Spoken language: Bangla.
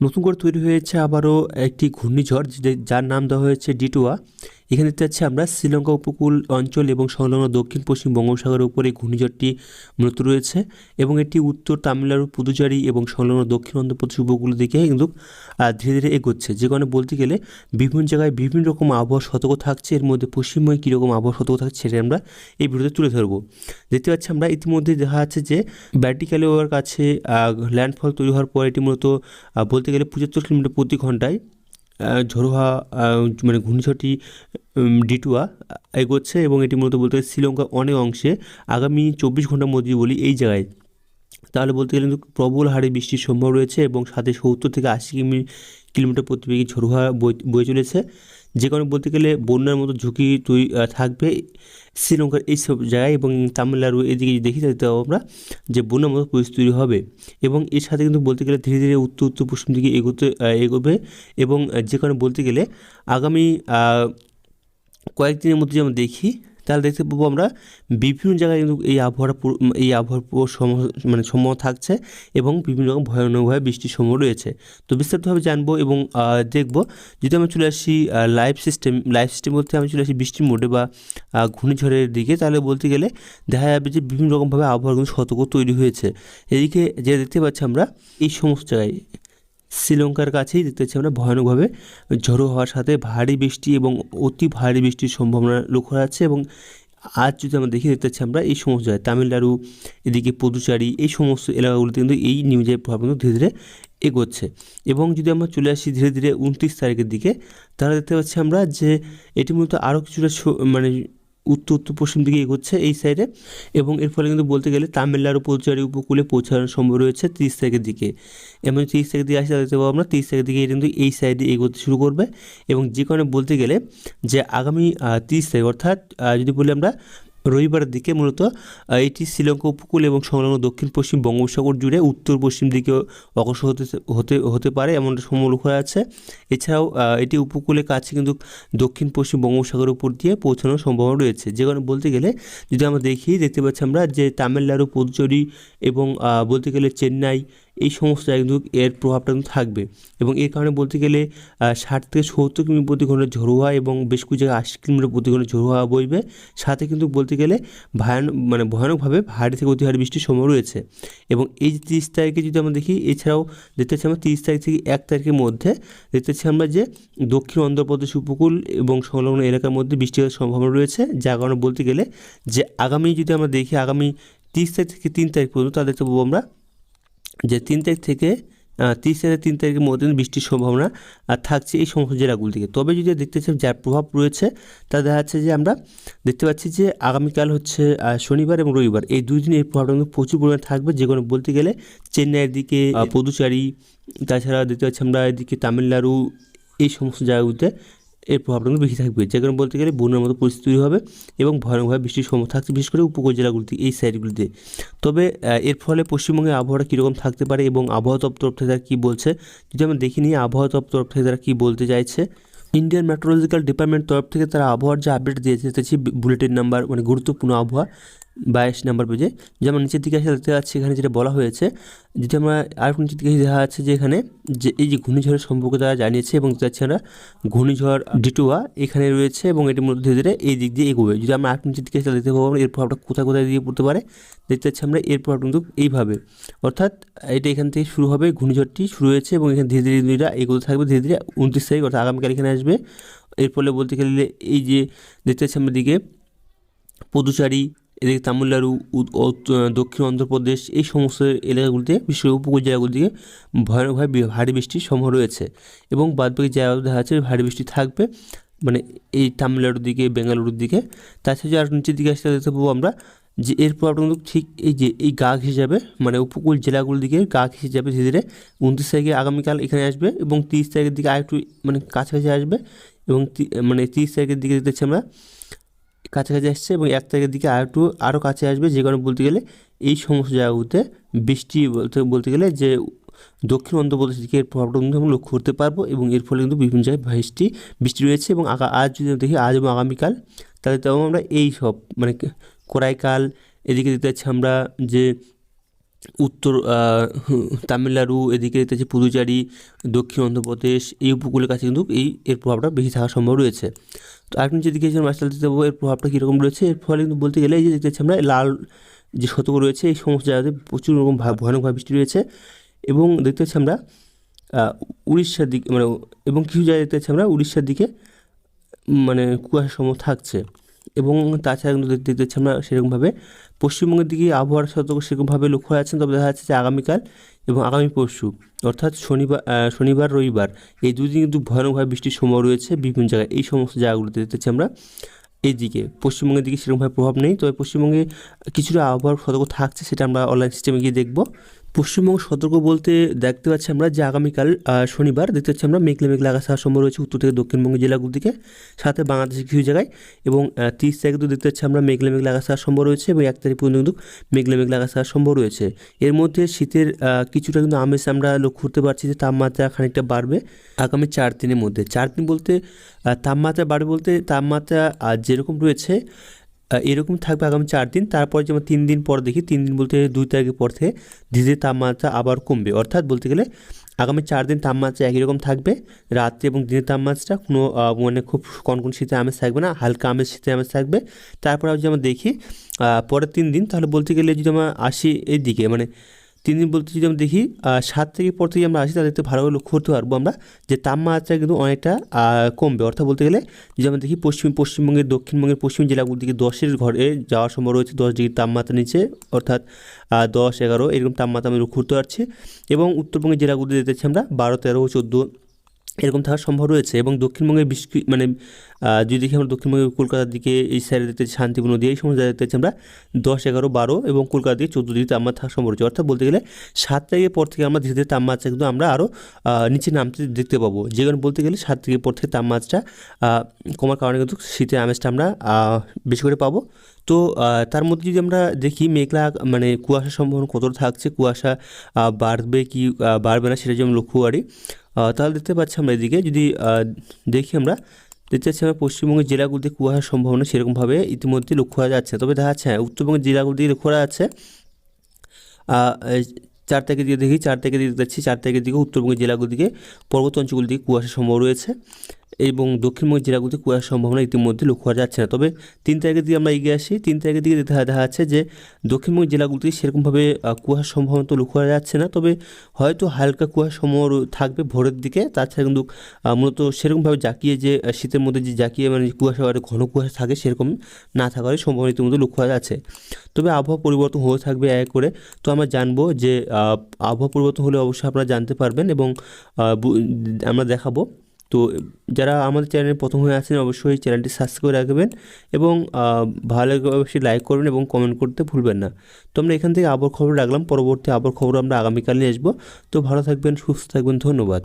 নতুন করে তৈরি হয়েছে আবারও একটি ঘূর্ণিঝড় যার নাম দেওয়া হয়েছে ডিটুয়া। এখানে দেখতে পাচ্ছি আমরা শ্রীলঙ্কা উপকূল অঞ্চল এবং সংলগ্ন দক্ষিণ পশ্চিম বঙ্গোপসাগরের উপরে ঘূর্ণিঝড়টি মূলত রয়েছে এবং এটি উত্তর তামিলনাড়ু পুদুচারি এবং সংলগ্ন দক্ষিণ অন্ধ্রপ্রদেশ উপকূল দিকে কিন্তু ধীরে ধীরে এগোচ্ছে। যে কারণে বলতে গেলে বিভিন্ন জায়গায় বিভিন্ন রকম আবহাওয়া সতর্ক থাকছে। এর মধ্যে পশ্চিমবঙ্গে কীরকম আবহাওয়া সতর্ক থাকছে সেটা আমরা এই ভিডিওতে তুলে ধরবো। দেখতে পাচ্ছি আমরা ইতিমধ্যে দেখা যাচ্ছে যে ব্যাটিক্যালি ওয়ার কাছে ল্যান্ডফল তৈরি হওয়ার পর এটি মূলত আহ, বলতে গেলে পঁচাত্তর কিলোমিটার প্রতি ঘন্টায় ঝরোহা মানে ঘূর্ণিঝড়টি ডিটুয়া এগোচ্ছে এবং এটি মূলত বলতে শ্রীলঙ্কার অনেক অংশে আগামী চব্বিশ ঘণ্টার মধ্যে বলি এই জায়গায় তাহলে বলতে গেলে কিন্তু প্রবল হারে বৃষ্টির সম্ভব রয়েছে এবং সাথে সত্তর থেকে আশি কিমি, কিলোমিটার প্রতি বেগে ঝোড়ো হাওয়া বই- বয়ে চলেছে। যে কারণে বলতে গেলে বন্যার মতো ঝুঁকি তৈরি থাকবে শ্রীলঙ্কার এইসব জায়গায় এবং তামিলনাড়ু এদিকে দেখি তাহলে আমরা যে বন্যার মতো পরিস্থিতি হবে। এবং এর সাথে কিন্তু বলতে গেলে ধীরে ধীরে উত্তর উত্তর পশ্চিম দিকে এগোতে এগোবে এবং যে কারণে বলতে গেলে আগামী কয়েকদিনের মধ্যে যেমন দেখি তাহলে দেখতে পাবো আমরা বিভিন্ন জায়গায় কিন্তু এই আবহাওয়ার এই আবহাওয়ার সম- মানে সম্ভাবনা থাকছে এবং বিভিন্ন রকম ভয়ানকভাবে বৃষ্টির সম্ভাবনা রয়েছে। তো বিস্তারিতভাবে জানব এবং দেখব, যদি আমি চলে আসি লাইভ সিস্টেম লাইভ সিস্টেম বলতে আমি চলে আসি বৃষ্টির মোডে বা ঘূর্ণিঝড়ের দিকে, তাহলে বলতে গেলে দেখা যাবে যে বিভিন্ন রকমভাবে আবহাওয়ার কিন্তু সতর্ক তৈরি হয়েছে। এদিকে যে দেখতে পাচ্ছি আমরা, এই সমস্ত জায়গায় শ্রীলঙ্কার কাছেই দেখতে পাচ্ছি আমরা। ভয়ানকভাবে ঝড়ো হওয়ার সাথে ভারী বৃষ্টি এবং অতি ভারী বৃষ্টির সম্ভাবনা লক্ষ্য যাচ্ছে এবং আজ যদি আমরা দেখি, দেখতে পাচ্ছি আমরা এই সমস্ত জায়গায়, তামিলনাড়ু, এদিকে পুদুচারি, এই সমস্ত এলাকাগুলোতে কিন্তু এই নিউজের প্রভাব কিন্তু ধীরে ধীরে এগোচ্ছে। এবং যদি আমরা চলে আসি ধীরে ধীরে উনত্রিশ তারিখের দিকে, তাহলে দেখতে পাচ্ছি আমরা যে এটি মূলত আরও কিছুটা মানে উত্তর উত্তর পশ্চিম দিকে এগোচ্ছে এই সাইডে এবং এর ফলে কিন্তু বলতে গেলে তামিলনাড়ু পৌঁছারি উপকূলে পৌঁছানোর সম্ভব রয়েছে তিরিশ তারিখের দিকে। এবং তিরিশ তারিখ দিকে আসলে দেখতে পাবো আমরা তিরিশ তারিখ দিকে কিন্তু এই সাইডে এগোতে শুরু করবে এবং যে কারণে বলতে গেলে যে আগামী তিরিশ তারিখ অর্থাৎ যদি বলি আমরা রবিবারের দিকে মূলত এটি শ্রীলঙ্কা উপকূল এবং সংলগ্ন দক্ষিণ পশ্চিম বঙ্গোপসাগর জুড়ে উত্তর পশ্চিম দিকে অগ্রসর হতে হতে হতে পারে এমনটা লক্ষ্য করা যাচ্ছে এছাড়াও এটি উপকূলের কাছে কিন্তু দক্ষিণ পশ্চিম বঙ্গোপসাগরের উপর দিয়ে পৌঁছানোর সম্ভাবনা রয়েছে। যে কারণে বলতে গেলে, যদি আমরা দেখি, দেখতে পাচ্ছি আমরা যে তামিলনাড়ু, পুদুচেরি এবং বলতে গেলে চেন্নাই এই সমস্ত কিন্তু এর প্রভাবটা কিন্তু থাকবে। এবং এর কারণে বলতে গেলে ষাট থেকে সত্তর কিমি প্রতি ঘণ্টা ঝোড়ো হাওয়া এবং বেশ কিছু জায়গায় আশি কিলোমিটার প্রতি ঘণ্টা ঝোড়ো হাওয়া বইবে। সাথে কিন্তু বলতে গেলে ভয়ানক মানে ভয়ানকভাবে ভারী থেকে অতি ভারী বৃষ্টির সময় রয়েছে। এবং এই যে তিরিশ তারিখে যদি আমরা দেখি, এছাড়াও দেখতে পাচ্ছি আমরা তিরিশ তারিখ থেকে এক তারিখের মধ্যে দেখতে পাচ্ছি আমরা যে দক্ষিণ অন্ধ্রপ্রদেশ উপকূল এবং সংলগ্ন এলাকার মধ্যে বৃষ্টি হওয়ার সম্ভাবনা রয়েছে। যার কারণে বলতে গেলে যে আগামী যদি আমরা দেখি, আগামী তিরিশ তারিখ থেকে তিন তারিখ পর্যন্ত তাহলে দেখতে আমরা যে তিন তারিখ থেকে তিরিশ থেকে তিন তারিখের মধ্যে বৃষ্টির সম্ভাবনা থাকছে এই সমস্ত জেলাগুলো থেকে। তবে যদি দেখতে চাই যার প্রভাব রয়েছে, তা দেখা যাচ্ছে যে আমরা দেখতে পাচ্ছি যে আগামীকাল হচ্ছে শনিবার এবং রবিবার, এই দুই দিন এই প্রভাবটা কিন্তু প্রচুর পরিমাণে থাকবে। যে কোনো বলতে গেলে চেন্নাইয়ের দিকে পদুচারি, তাছাড়া দেখতে পাচ্ছি আমরা এদিকে তামিলনাড়ু, এই সমস্ত জায়গাগুলোতে এর প্রভাবটা কিন্তু বেশি থাকবে। যে কারণে বলতে গেলে বন্যার মতো পরিস্থিতি হবে এবং ভয়ানকভাবে বৃষ্টির সম্ভাবনা থাকছে, বিশেষ করে উপকূল জেলাগুলিতে, এই সাইডগুলিতে। তবে এর ফলে পশ্চিমবঙ্গের আবহাওয়াটা কীরকম থাকতে পারে এবং আবহাওয়া দপ্তর থেকে তারা কী বলছে, যদি আমরা দেখি নিই আবহাওয়া দপ্তর থেকে তারা কী বলতে চাইছে, ইন্ডিয়ান মেট্রোলজিক্যাল ডিপার্টমেন্ট তরফ থেকে তারা আবহাওয়ার যে আপডেট দিয়েছে দেখছি বুলেটিন নাম্বার মানে গুরুত্বপূর্ণ আবহাওয়া, বাইশ নাম্বার পেজে। যেমন নিচের দিকে আসে, দেখতে পাচ্ছি এখানে যেটা বলা হয়েছে যদি আমরা আর নিচের দিকে দেখা যাচ্ছে যে এখানে যে এই যে ঘূর্ণিঝড়ের সম্পর্কে তারা জানিয়েছে এবং পাচ্ছি আমরা ঘূর্ণিঝড় ডিটুয়া এখানে রয়েছে এবং এটির মধ্যে ধীরে ধীরে এই দিক দিয়ে এগোবে। যদি আমরা আর নিচের দিকে এসে দেখতে পাবো এর প্রভাবটা কোথায় কোথায় দিয়ে পড়তে পারে, দেখতে পাচ্ছি আমরা এর প্রভাব কিন্তু এইভাবে। অর্থাৎ এটা এখান থেকে শুরু হবে, ঘূর্ণিঝড়টি শুরু হয়েছে এবং এখানে ধীরে ধীরে ধীরে এগোতে থাকবে, ধীরে ধীরে উনত্রিশ তারিখ, অর্থাৎ আগামীকাল এখানে আসবে। এর ফলে বলতে গেলে এই যে দেখতে পাচ্ছি আমরা দিকে পদুচারি এদিকে তামিলনাড়ু দক্ষিণ অন্ধ্রপ্রদেশ এই সমস্ত এলাকাগুলিতে বিশেষ উপকূল জেলাগুলি দিকে ভয়ানকভাবে ভারী বৃষ্টির সম্ভাবনা রয়েছে এবং বাদবাকি জায়গাগুলো দেখা যাচ্ছে ভারী বৃষ্টি থাকবে। মানে এই তামিলনাড়ুর দিকে, বেঙ্গালুরুর দিকে। তাছাড়া আর নিচের দিকে আসতে দেখতে পাবো আমরা, যে এরপর কিন্তু ঠিক এই যে, এই গাঘ হিসাবে মানে উপকূল জেলাগুলোর দিকে গাঘ হিসাবে ধীরে ধীরে উনত্রিশ তারিখে আগামীকাল এখানে আসবে এবং তিরিশ তারিখের দিকে আরেকটু মানে কাছাকাছি আসবে এবং মানে তিরিশ তারিখের দিকে দেখতে আমরা কাছাকাছি আসছে এবং এক তারিখের দিকে আর একটু আরও কাছে আসবে, যে কারণে বলতে গেলে এই সমস্ত জায়গাগুলোতে বৃষ্টি বলতে বলতে গেলে যে দক্ষিণ অন্ধ্রপ্রদেশ দিকে এর প্রভাবটা কিন্তু আমরা লক্ষ্য করতে পারব এবং এর ফলে কিন্তু বিভিন্ন জায়গায় বৃষ্টি বৃষ্টি রয়েছে এবং আজ যদি দেখি, আজ এবং আগামীকাল, তাহলে তখন আমরা এই সব মানে কোরাইকাল, এদিকে দেখতে পাচ্ছি আমরা যে উত্তর তামিলনাড়ু, এদিকে দেখতে পুদুচেরি, দক্ষিণ অন্ধ্রপ্রদেশ, এই উপকূলের কাছে কিন্তু এই এর প্রভাবটা বেশি থাকার সম্ভব রয়েছে। তো আর নিচে দিকে যে মার্শাল দিতে পারব এর প্রভাবটা কীরকম রয়েছে। এর ফলে কিন্তু বলতে গেলে এই যে দেখতে আমরা, লাল যে সতর্ক রয়েছে, এই সমস্ত জায়গাতে প্রচুর রকম ভয়ানকভাবে বৃষ্টি রয়েছে। এবং দেখতে পাচ্ছি আমরা উড়িষ্যার দিকে মানে এবং কিছু জায়গায় দেখতে পাচ্ছি আমরা, উড়িষ্যার দিকে মানে কুয়াশা সম থাকছে। এবং তাছাড়া কিন্তু দেখতে দেখতে আমরা সেরকমভাবে পশ্চিমবঙ্গের দিকে আবহাওয়ার সতর্ক সেরকমভাবে লক্ষ্য রাখছেন তবে দেখা যাচ্ছে যে আগামীকাল এবং আগামী পরশু, অর্থাৎ শনিবার শনিবার, রবিবার এই দুদিন কিন্তু ভয়ানকভাবে বৃষ্টির সময় রয়েছে বিভিন্ন জায়গায়। এই সমস্ত জায়গাগুলোতে দেখতে পাচ্ছি আমরা এইদিকে, পশ্চিমবঙ্গের দিকে সেরকমভাবে প্রভাব নেই, তবে পশ্চিমবঙ্গে কিছুটা আবহাওয়ার সতর্ক থাকছে, সেটা আমরা অনলাইন সিস্টেমে গিয়ে দেখব। পশ্চিমবঙ্গ সতর্ক বলতে দেখতে পাচ্ছি আমরা যে আগামীকাল শনিবার দেখতে পাচ্ছি আমরা মেঘলা মেঘলা আকাশ হওয়ার সম্ভব রয়েছে উত্তর থেকে দক্ষিণবঙ্গের জেলাগুলো দিকে, সাথে বাংলাদেশের কিছু জায়গায় এবং তিরিশ তারিখ দেখতে পাচ্ছি আমরা মেঘলা মেঘলা আকাশ হওয়ার সম্ভব রয়েছে এবং এক তারিখ পর্যন্ত কিন্তু মেঘলা মেঘলা আকাশ হওয়ার সম্ভব রয়েছে। এর মধ্যে শীতের কিছুটা কিন্তু আমেজ আমরা লক্ষ্য করতে পারছি যে তাপমাত্রা খানিকটা বাড়বে আগামী চার দিনের মধ্যে। চার দিন বলতে তাপমাত্রা বাড়বে বলতে তাপমাত্রা যেরকম রয়েছে এরকম থাকবে আগামী চার দিন। তারপর যেমন তিন দিন পর দেখি, তিন দিন বলতে গেলে দুই তারিখের পর থেকে ধীরে ধীরে তাপমাত্রা আবার কমবে। অর্থাৎ বলতে গেলে আগামী চার দিন তাপমাত্রা একই রকম থাকবে। রাত্রে এবং দিনের তাপমাত্রা কোনো মানে খুব কনকন শীতে আমেজ থাকবে না, হালকা আমেজ শীতে আমেজ থাকবে। তারপর যদি আমরা দেখি পরের তিন দিন, তাহলে বলতে গেলে যদি আমরা আসি এই দিকে মানে তিন দিন বলতে যদি আমরা দেখি সাত থেকে পর থেকে আমরা আসি, তাহলে একটু ভালোভাবে লক্ষ্য করতে পারব আমরা যে তাপমাত্রা কিন্তু অনেকটা কমবে। অর্থাৎ বলতে গেলে, যদি আমরা দেখি পশ্চিম, পশ্চিমবঙ্গের, দক্ষিণবঙ্গের, পশ্চিম জেলাগুলোর দিকে দশের ঘরে যাওয়ার সম্ভব রয়েছে, দশ ডিগ্রি তাপমাত্রা নিচে, অর্থাৎ দশ, এগারো, এরকম তাপমাত্রা আমি লক্ষ্য করতে পারছি। এবং উত্তরবঙ্গের জেলাগুলিতে দেখতেছি আমরা বারো, তেরো, চোদ্দ এরকম থাকার সম্ভব রয়েছে এবং দক্ষিণবঙ্গের বৃষ্টি মানে যদি দেখি আমরা দক্ষিণবঙ্গে কলকাতার দিকে এই সাইডে দেখতে শান্তিপূর্ণ দিয়ে, এই জায়গায় দেখতে আমরা দশ, এগারো, বারো এবং কলকাতা দিকে চোদ্দ ডিগ্রি তাপমাত্রা থাকার সম্ভব রয়েছে। অর্থাৎ বলতে গেলে সাত তারিখের পর থেকে আমরা ধীরে ধীরে তাপমাত্রা কিন্তু আমরা আরও নিচে নামতে দেখতে পাবো। যে কারণে বলতে গেলে সাত তারিখের পর থেকে তাপমাত্রা কমার কারণে কিন্তু শীতের আমেজটা আমরা বেশি করে পাবো। তো তার মধ্যে যদি আমরা দেখি মেঘলা মানে কুয়াশার সম্ভাবনা কতটা থাকছে, কুয়াশা বাড়বে কি বাড়বে না সেটা যদি আমরা লক্ষ্য করি তাহলে দেখতে পাচ্ছি আমরা এদিকে যদি দেখি আমরা দেখতে পাচ্ছি আমরা পশ্চিমবঙ্গের জেলাগুলিতে কুয়াশার সম্ভাবনা সেরকমভাবে ইতিমধ্যে লক্ষ্য করা যাচ্ছে। তবে দেখা যাচ্ছে হ্যাঁ, উত্তরবঙ্গের জেলাগুলি দিয়ে লক্ষ্য করা যাচ্ছে চার তারিখের দিকে দেখি চার তারিখের দিকে দেখছি চার তারিখের দিকে উত্তরবঙ্গের জেলাগুলির দিকে পর্বত অঞ্চলগুলির দিকে কুয়াশার সম্ভব রয়েছে। এবং দক্ষিণবঙ্গের জেলাগুলিতে কুয়াশার সম্ভাবনা ইতিমধ্যে লক্ষ্য করা যাচ্ছে না। তবে তিন তারিখের দিকে আমরা এগিয়ে আসি। তিন তারিখের দিকে দেখা যাচ্ছে যে দক্ষিণবঙ্গের জেলাগুলিতে সেরকমভাবে কুয়াশার সম্ভাবনা তো লক্ষ্য করা যাচ্ছে না। তবে হয়তো হালকা কুয়াশার সম্ভাবনা থাকবে ভোরের দিকে। তাছাড়া কিন্তু মূলত সেরকমভাবে জাকিয়ে যে শীতের মধ্যে যে জাকিয়ে মানে কুয়াশা আর ঘন কুয়াশা থাকে সেরকম না থাকার সম্ভাবনা ইতিমধ্যে লক্ষ্য করা যাচ্ছে। তবে আবহাওয়া পরিবর্তন হয়ে থাকবে এক করে। তো আমরা জানব যে আবহাওয়া পরিবর্তন হলে অবশ্যই আপনারা জানতে পারবেন এবং আমরা দেখাবো। তো যারা আমাদের চ্যানেলে প্রথম হয়ে আছেন, অবশ্যই চ্যানেলটি সাবস্ক্রাইব করে রাখবেন এবং ভালো অবশ্যই লাইক করবেন এবং কমেন্ট করতে ভুলবেন না। তো আমরা এখান থেকে আবার খবর রাখলাম। পরবর্তী আবার খবর আমরা আগামীকালে আসব। তো ভালো থাকবেন, সুস্থ থাকবেন, ধন্যবাদ।